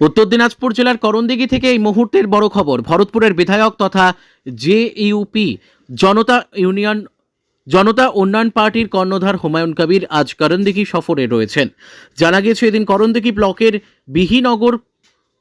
উত্তর দিনাজপুর জেলার করণদিঘি থেকে এই মুহূর্তের বড় খবর। ভরতপুরের বিধায়ক তথা J U P Janata union, Janata Unnayan পার্টির কর্ণধার হুমায়ুন কবির আজ করণদিঘি সফরে রয়েছেন। জানা গিয়েছে, এদিন করণদিঘি ব্লকের বিহিনগর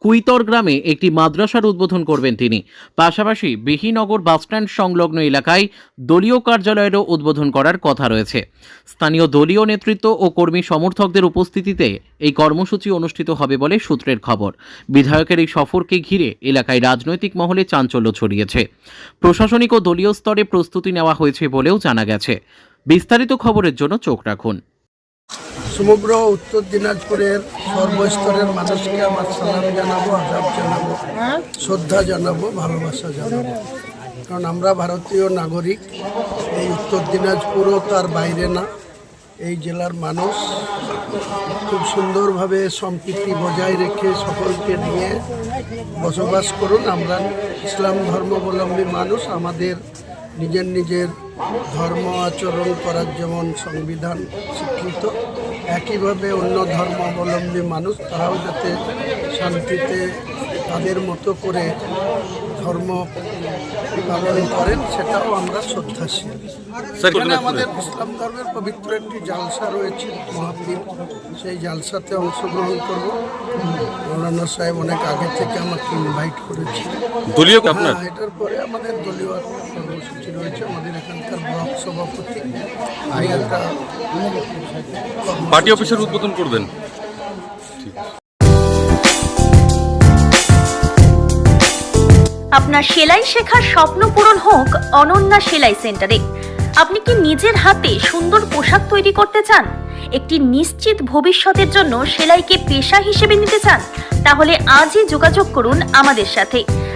কুইতর গ্রামে একটি মাদ্রাসার উদ্বোধন করবেন তিনি। পাশাপাশি বিহিনগর বাসস্ট্যান্ড সংলগ্ন এলাকায় দলীয় কার্যালয়েরও উদ্বোধন করার কথা রয়েছে। স্থানীয় দলীয় নেতৃত্ব ও কর্মী সমর্থকদের উপস্থিতিতে এই কর্মসূচি অনুষ্ঠিত হবে বলে সূত্রের খবর। বিধায়কের এই সফরকে ঘিরে এলাকায় রাজনৈতিক মহলে চাঞ্চল্য ছড়িয়েছে। প্রশাসনিক ও দলীয় স্তরে প্রস্তুতি নেওয়া হয়েছে বলেও জানা গেছে। বিস্তারিত খবরের জন্য চোখ রাখুন। সমগ্র উত্তর দিনাজপুরের সর্বস্তরের মানুষকে আমার সালাম জানাব আদাব জানাব শ্রদ্ধা জানাব ভালোবাসা জানাব। কারণ আমরা ভারতীয় নাগরিক এই উত্তর দিনাজপুরও তার বাইরে না। এই জেলার মানুষ খুব সুন্দরভাবে সম্প্রীতি বজায় রেখে সকলকে নিয়ে বসবাস করুন। আমরা ইসলাম ধর্মাবলম্বী মানুষ আমাদের নিজের নিজের ধর্ম আচরণ করার যেমন সংবিধান স্বীকৃত একইভাবে অন্য ধর্মাবলম্বী মানুষ তারাও যাতে শান্তিতে তাদের মতো করে ধর্ম পালন করেন সেটাও আমরা শ্রদ্ধাশীল। আমাদের ইসলাম ধর্মের পবিত্র একটি জালসা রয়েছে মহাবীর সেই জালসাতে অংশগ্রহণ করব। সাহেব অনেক আগে থেকে আমাকে ইনভাইট করেছে। দলীয় আপনার হ্যাঁ এটার পরে আমাদের দলীয় কর্মসূচি রয়েছে আমাদের এখানকার ব্লক সভাপতি। আমি একটা পার্টি অফিসের উদ্বোধন করবেন। আপনার সেলাই শেখার স্বপ্ন পূরণ হোক অনন্যা সেলাই সেন্টারে। আপনি কি নিজের হাতে সুন্দর পোশাক তৈরি করতে চান? একটি নিশ্চিত ভবিষ্যতের জন্য সেলাইকে পেশা হিসেবে নিতে চান? তাহলে আজই যোগাযোগ করুন আমাদের সাথে।